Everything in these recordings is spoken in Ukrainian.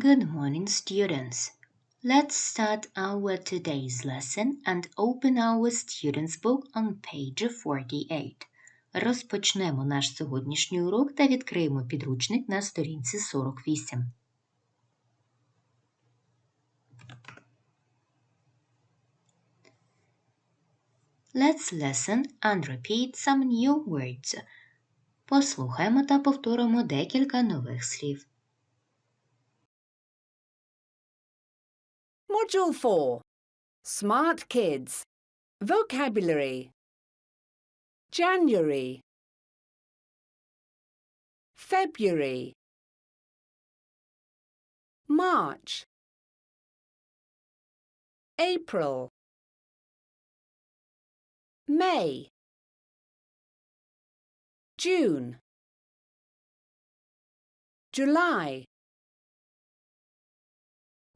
Good morning, students. Let's start our today's lesson and open our students' book on page 48. Розпочнемо наш сьогоднішній урок та відкриємо підручник на сторінці 48. Let's listen and repeat some new words. Послухаймо та повторимо декілька нових слів. Module 4 Smart Kids. Vocabulary. January. February. March. April. May. June. July.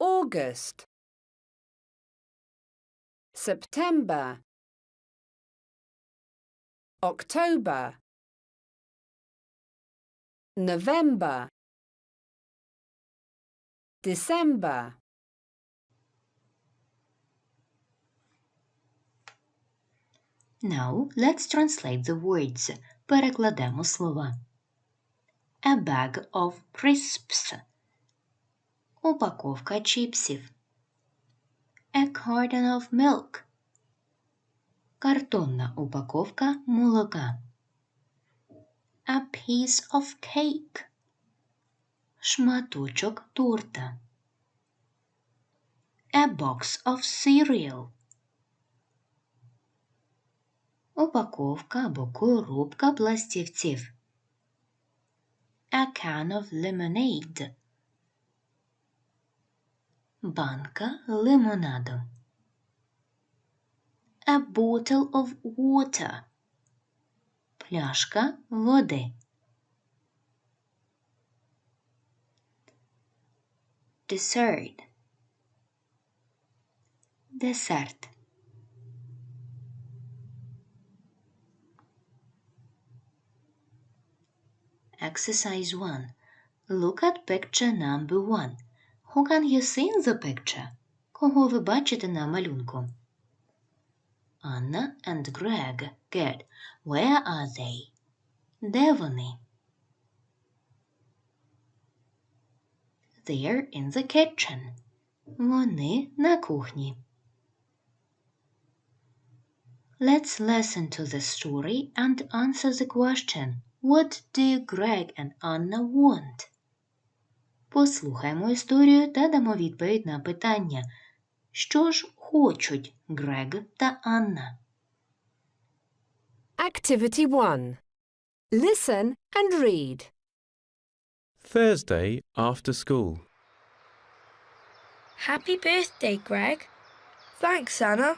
August September October November December Now let's translate the words. Перекладемо слова. A bag of crisps. Упаковка чіпсів. A carton of milk. Картонна упаковка молока. A piece of cake. Шматочок торта. A box of cereal. Упаковка або коробка пластівців. A can of lemonade. Банка лимонаду. A bottle of water. Пляшка води. Dessert. Десерт. Exercise 1. Look at picture number 1. Who can you see in the picture? Кого ви бачите на малюнку? Anna and Greg. Good. Where are they? Де вони? They're in the kitchen. Вони на кухні. Let's listen to the story and answer the question. What do Greg and Anna want? Послухаймо історію та дамо відповідь на питання. Що ж хочуть Грег та Анна? Activity 1 Listen and read. Thursday after school. Happy birthday, Greg. Thanks, Anna.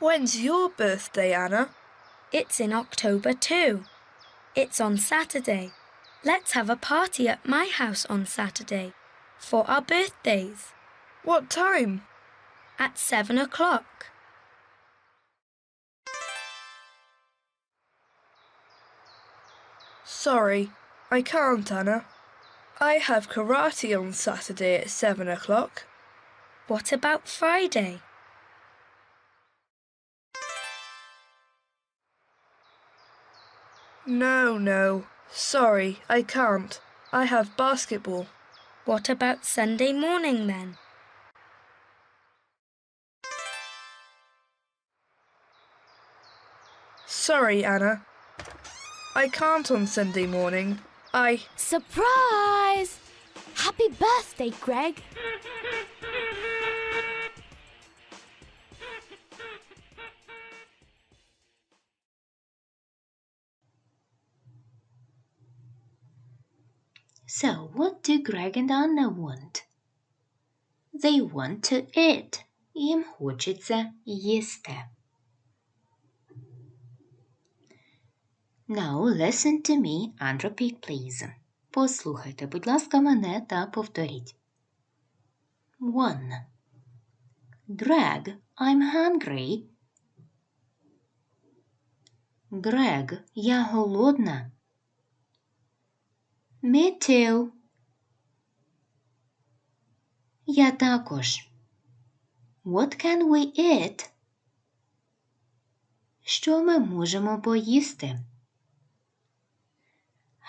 When's your birthday, Anna? It's in October too. It's on Saturday. Let's have a party at my house on Saturday for our birthdays What time? at seven o'clock. Sorry, I can't, Anna. I have karate on Saturday at seven o'clock. What about Friday? No, no. Sorry, I can't. I have basketball. What about Sunday morning then? Sorry, Anna. I can't on Sunday morning. I. Surprise! Happy birthday, Greg! So, what do Greg and Anna want? They want to eat. Їм хочеться їсти. Now listen to me and repeat, please. Послухайте, будь ласка, мене та повторіть. One. Greg, I'm hungry. Грег, я голодна. Me too. Я також. What can we eat? Що ми можемо поїсти?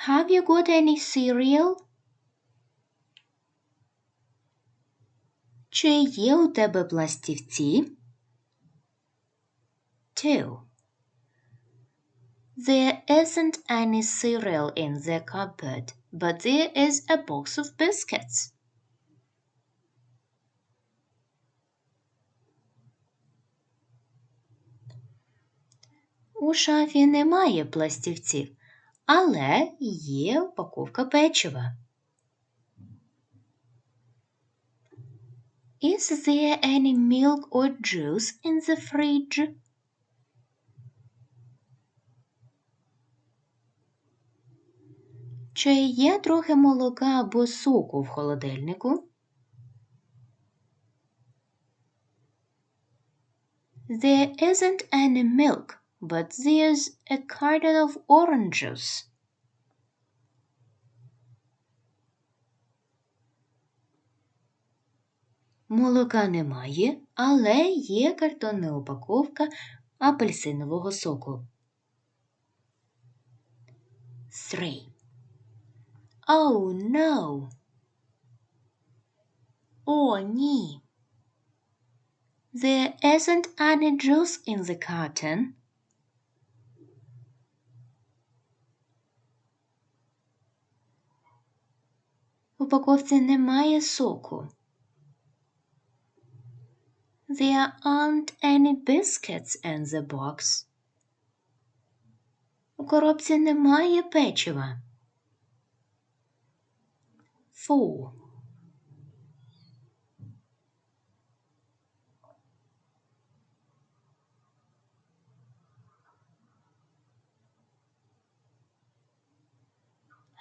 Have you got any cereal? Чи є у тебе пластівці? Two. There isn't any cereal in the cupboard, but there is a box of biscuits. У шафі немає пластівців, але є упаковка печива. Is there any milk or juice in the fridge? Чи є трохи молока або соку в холодильнику? There isn't any milk, but there's a carton of oranges. Молока немає, але є картонна упаковка апельсинового соку. 3. Oh no. О, ні. There isn't any juice in the carton. В упаковці немає соку. There aren't any biscuits in the box. У коробці немає печива. Four.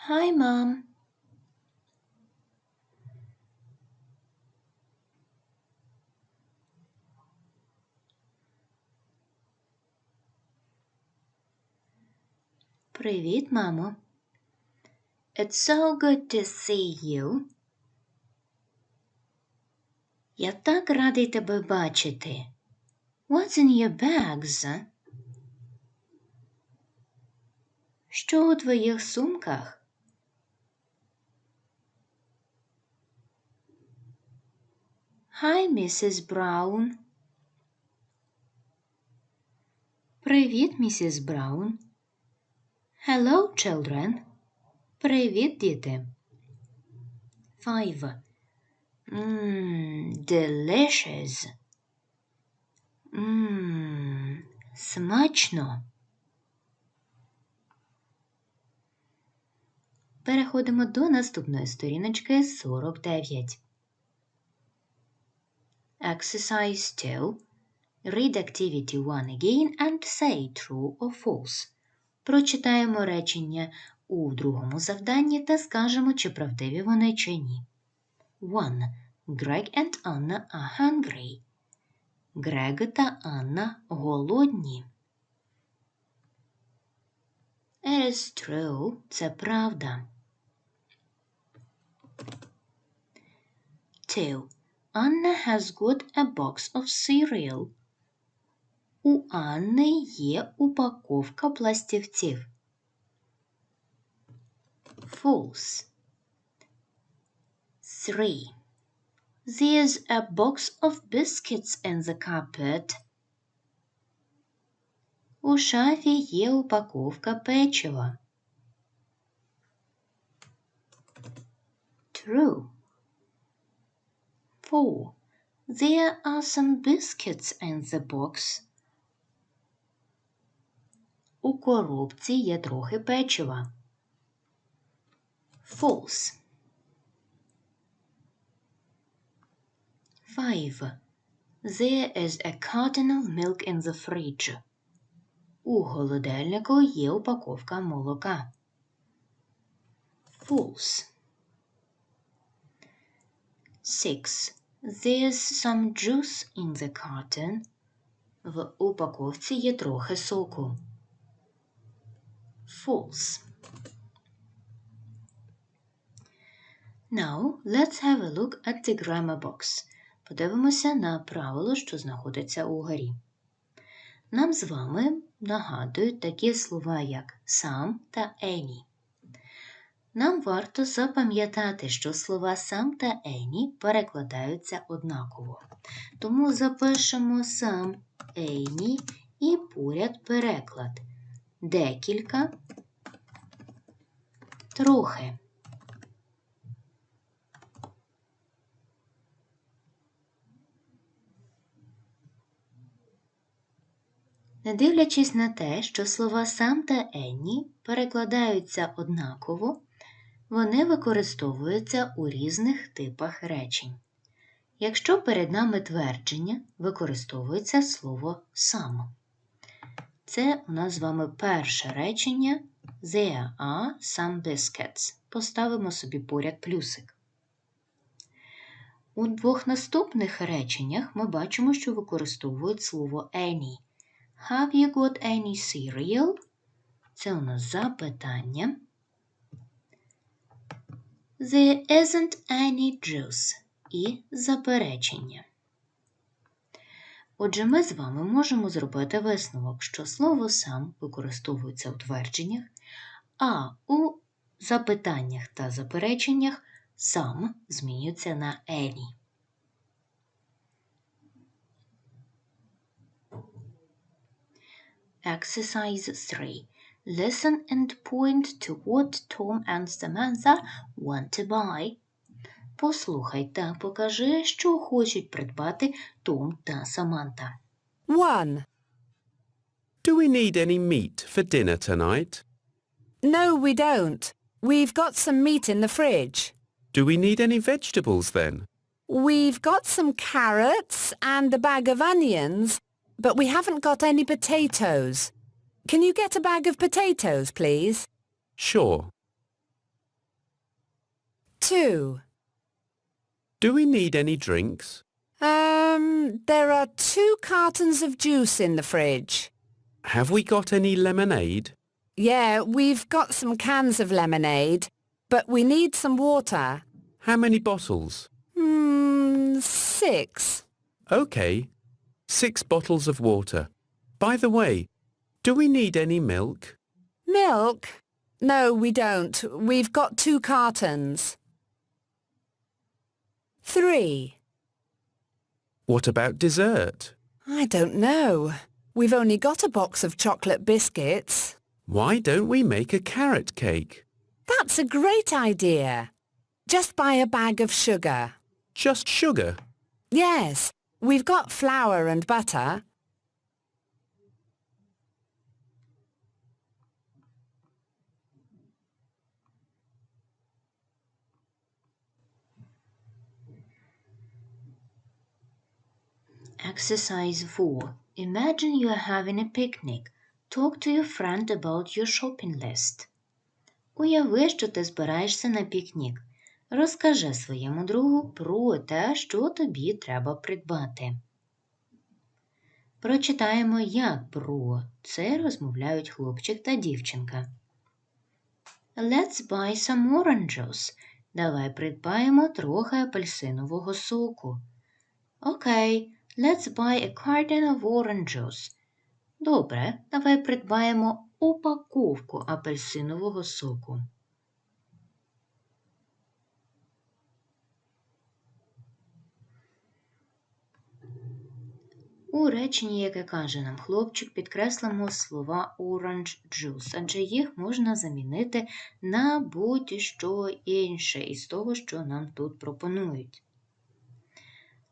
Hi, Mom. Привіт, мамо. It's so good to see you. Я так радий тебе бачити. What's in your bags? Що у твоїх сумках? Hi, Mrs. Brown. Привіт, місіс Браун. Hello, children. Привіт, діти. Five. Mmm, delicious. Mmm, смачно. Переходимо до наступної сторіночки 49. Exercise 2. Read activity 1 again and say true or false. Прочитаємо речення у другому завданні та скажемо, чи правдиві вони, чи ні. 1. Greg and Anna are hungry. Грег та Анна голодні. It is true. Це правда. 2. Anna has got a box of cereal. У Анни є упаковка пластівців. False. 3. There's a box of biscuits in the cupboard. У шафі є упаковка печива. True. 4. There are some biscuits in the box. У коробці є трохи печива. False. 5. There is a carton of milk in the fridge. У холодильнику є упаковка молока. False. 6. There's some juice in the carton. В упаковці є трохи соку. false. Now, let's have a look at the grammar box. Подивимося на правило, що знаходиться угорі. Нам з вами нагадують такі слова, як сам та any. Нам варто запам'ятати, що слова сам та any перекладаються однаково. Тому запишемо сам any і поряд переклад. Декілька, трохи. Не дивлячись на те, що слова сам та енні перекладаються однаково, вони використовуються у різних типах речень. Якщо перед нами твердження, використовується слово сам. Це у нас з вами перше речення There are some biscuits. Поставимо собі поряд плюсик. У двох наступних реченнях ми бачимо, що використовують слово any. Have you got any cereal? Це у нас запитання. There isn't any juice і заперечення. Отже, ми з вами можемо зробити висновок, що слово сам використовується у твердженнях, а у запитаннях та запереченнях сам змінюється на any. Exercise 3. Listen and point to what Tom and Samantha want to buy. Послухай та покажи, що хочуть придбати Том та Саманта. 1. Do we need any meat for dinner tonight? No, we don't. We've got some meat in the fridge. Do we need any vegetables then? We've got some carrots and a bag of onions, but we haven't got any potatoes. Can you get a bag of potatoes, please? Sure. 2. Do we need any drinks? Um, there are two cartons of juice in the fridge. Have we got any lemonade? Yeah, we've got some cans of lemonade, but we need some water. How many bottles? Hmm, six. OK. Six bottles of water. By the way, do we need any milk? Milk? No, we don't. We've got two cartons. Three. What about dessert? I don't know. We've only got a box of chocolate biscuits. Why don't we make a carrot cake? That's a great idea. Just buy a bag of sugar. Just sugar? Yes, we've got flour and butter. Exercise 4. Imagine you are having a picnic. Talk to your friend about your shopping list. Уяви, що ти збираєшся на пікнік. Розкажи своєму другу про те, що тобі треба придбати. Прочитаємо, як про це розмовляють хлопчик та дівчинка. Let's buy some oranges. Давай придбаємо трохи апельсинового соку. Окей, let's buy a carton of oranges. Добре, давай придбаємо упаковку апельсинового соку. У реченні, яке каже нам хлопчик, підкреслимо слова orange juice, адже їх можна замінити на будь-що інше із того, що нам тут пропонують.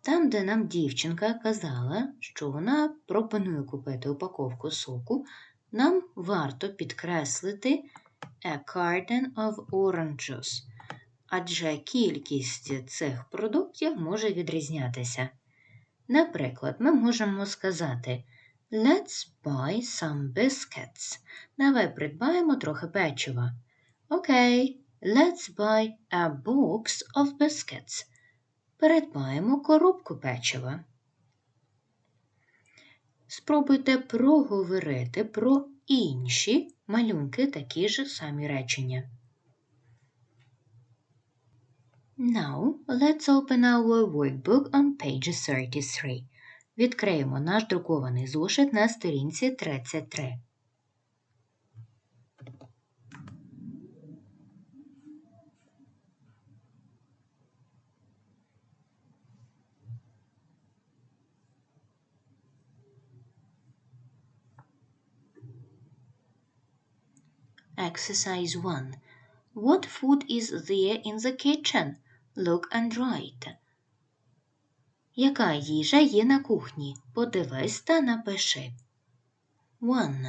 Там, де нам дівчинка казала, що вона пропонує купити упаковку соку, нам варто підкреслити a carton of oranges, адже кількість цих продуктів може відрізнятися. Наприклад, ми можемо сказати Let's buy some biscuits. Давай придбаємо трохи печива. Окей, let's buy a box of biscuits. Передбаємо коробку печива. Спробуйте проговорити про інші малюнки такі ж самі речення. Now, let's open our workbook on page 33. Відкриємо наш друкований зошит на сторінці 33. Exercise 1. What food is there in the kitchen? Look and write. Яка їжа є на кухні? Подивись та напиши. 1.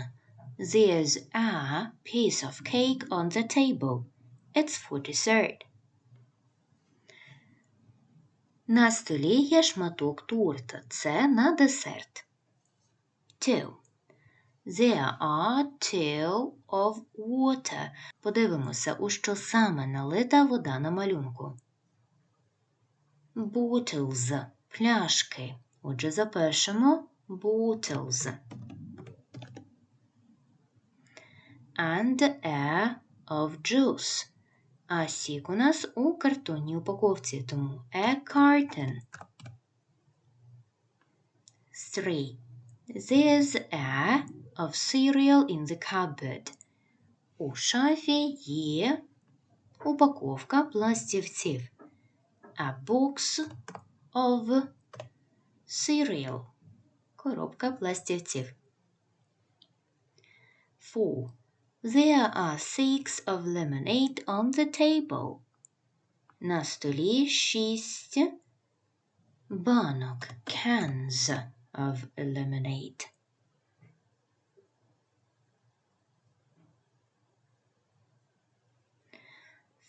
There's a piece of cake on the table. It's for dessert. На столі є шматок торта. Це на десерт. 2. There are two of water. Подивимося, у що саме налита вода на малюнку. Bottles – пляшки. Отже, запишемо bottles. And a of juice. А сік у нас у картонній упаковці, тому a carton. 3. There's a of cereal in the cupboard. У шафі є упаковка пластівців. A box of cereal. Коробка пластівців. 4. There are six of lemonade on the table. На столі шість банок cans of lemonade.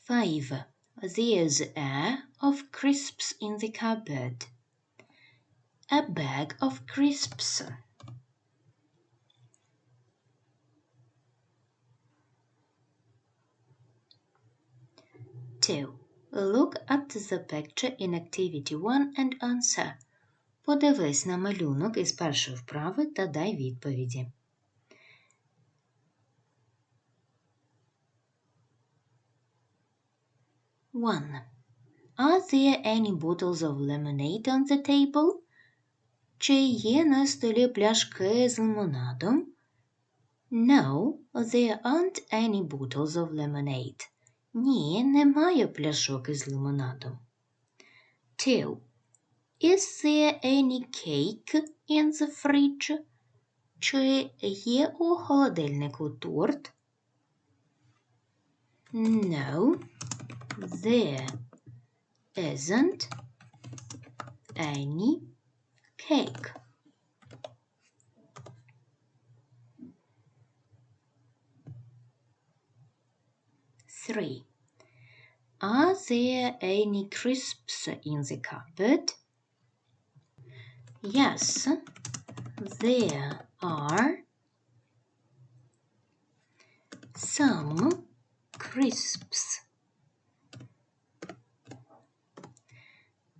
Five. There's a of crisps in the cupboard. A bag of crisps. Two. Look at the picture in activity 1 and answer. Подивись на малюнок із першої вправи та дай відповіді. One. Are there any bottles of lemonade on the table? Чи є на столі пляшки з лимонадом? No, there aren't any bottles of lemonade. Ні, немає пляшок із лимонадом. Two. Is there any cake in the fridge? Чи є у холодильнику торт? No, there isn't any cake. Three. Are there any crisps in the cupboard? Yes, there are some crisps.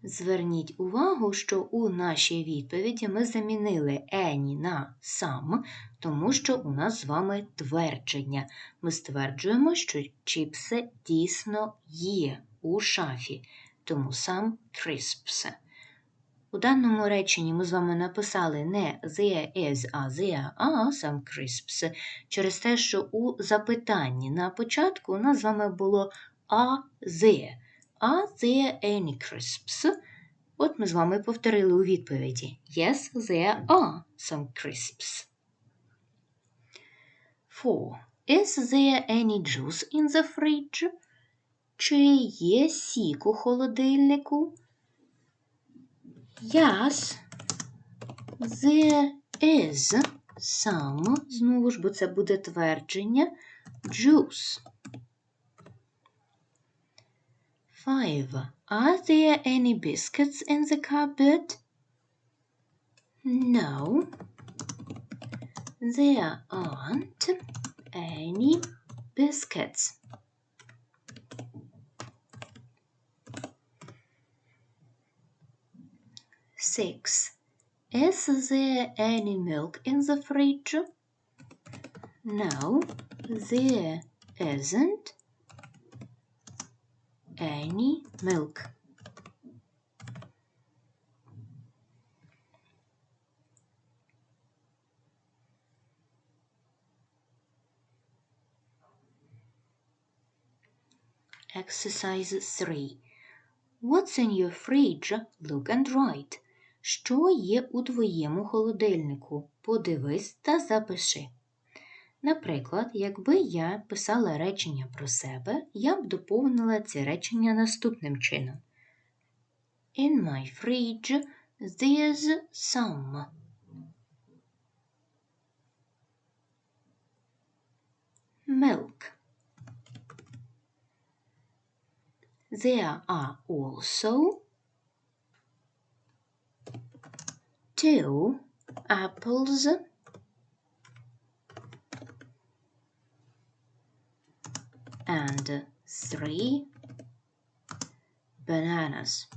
Зверніть увагу, що у нашій відповіді ми замінили any на some, тому що у нас з вами твердження. Ми стверджуємо, що чіпси дійсно є у шафі, тому сам crisps. У даному реченні ми з вами написали не there is, а there are some crisps, через те, що у запитанні на початку у нас з вами було are there. Are there any crisps? От ми з вами повторили у відповіді. Yes, there are some crisps. 4. Is there any juice in the fridge? Чи є сік у холодильнику? Yes, there is some, знову ж, бо це буде твердження, juice. 5. Are there any biscuits in the cupboard? No, there aren't any biscuits. Six. Is there any milk in the fridge? No, there isn't any milk. Exercise 3. What's in your fridge? Look and write. Що є у твоєму холодильнику? Подивись та запиши. Наприклад, якби я писала речення про себе, я б доповнила ці речення наступним чином. In my fridge there's some. Milk. There are also two apples and three bananas.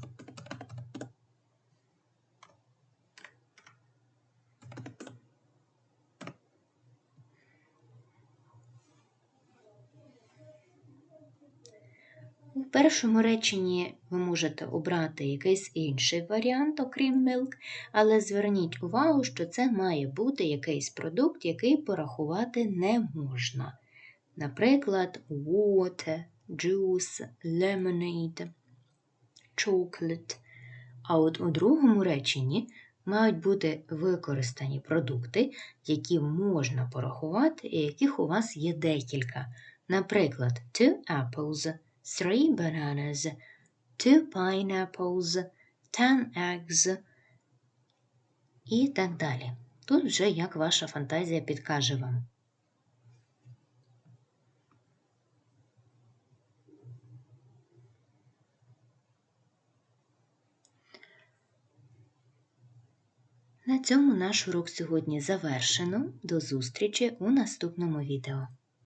У першому реченні ви можете обрати якийсь інший варіант, окрім milk, але зверніть увагу, що це має бути якийсь продукт, який порахувати не можна. Наприклад, water, juice, lemonade, chocolate. А от у другому реченні мають бути використані продукти, які можна порахувати і яких у вас є декілька. Наприклад, two apples, three bananas, two pineapples, ten eggs і так далі. Тут вже як ваша фантазія підкаже вам. На цьому наш урок сьогодні завершено. До зустрічі у наступному відео.